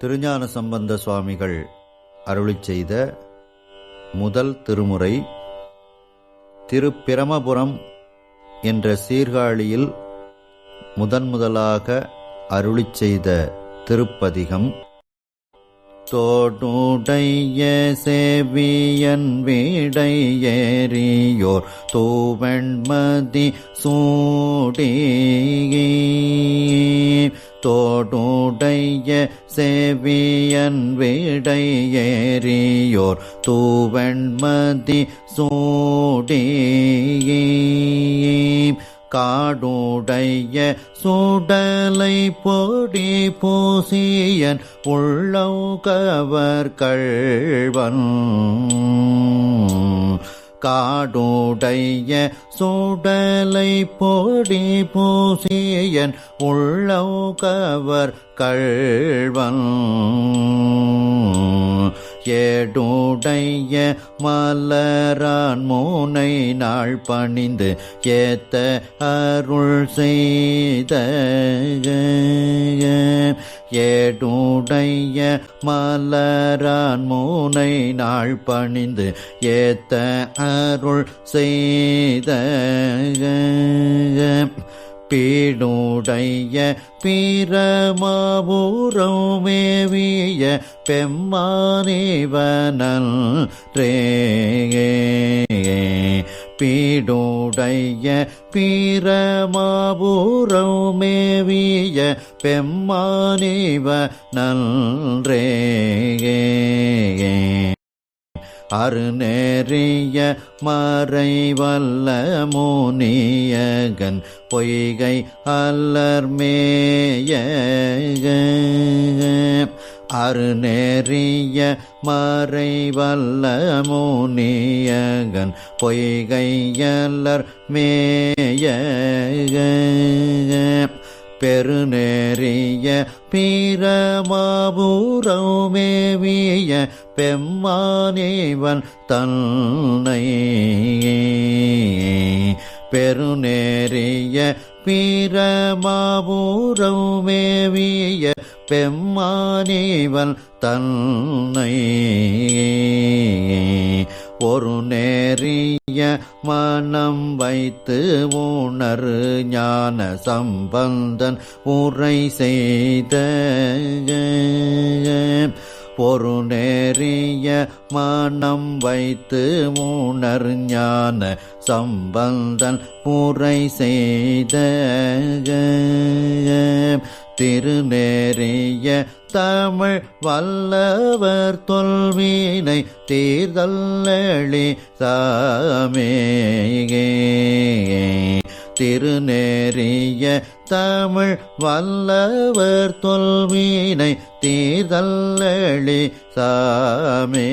திருஞான சம்பந்த சுவாமிகள் அருளி செய்த முதல் திருமுறை திருப்பிரமபுரம் என்ற சீர்காழியில் முதன் முதலாக அருளிச் செய்த திருப்பதிகம். தோடுடைய சேவியன் வீடை ஏறியோர் தூவெண்மதி சூடி தோடுடைய சேவியன் வீடையேறியோர் தூவெண்மதி சூடி காடுடைய சுடலை பொடி பூசியன் உள்ளவர் கள்வன். காடுடைய சுடலை பொடி பூசியன் கழ்வன் கள்வன். உடைய மலரான் மூனை நாள் பணிந்து ஏத்த அருள் செய்த ஏடுடைய மலரான் மூனை நாள் பணிந்து ஏத்த அருள் செய்த பீடுடைய பிரமாபுரம் மேவிய பெம்மானிவனல் ரே பீடுடைய பிரமாபுரம் மேவிய பெம்மானிவ நன்றே அருநேறிய மறைவல்ல மோனியகன் பொய்கை அல்லர்மேய அருநேறிய மறைவல்ல மோனியகன் பொய்கையல்லர் மேய பெருநேறிய பீரமாபூரமேவிய பெம்மானேவன் தன்னை பெருநேறிய பீரமாபூரமேவிய பெம்மானேவன் தன்னை ஒரு நேரிய மனம் வைத்து உணர் ஞான சம்பந்தன் உரை செய்த பொறு நேரிய மனம் வைத்து உணர் ஞான சம்பந்தன் முறை செய்த திருநேறிய தமிழ் வல்லவர் தொல்வினை தீர்தல்லி சாமேகே திருநேறிய தமிழ் வல்லவர் தொல்வினை தீர்தல்லி சாமே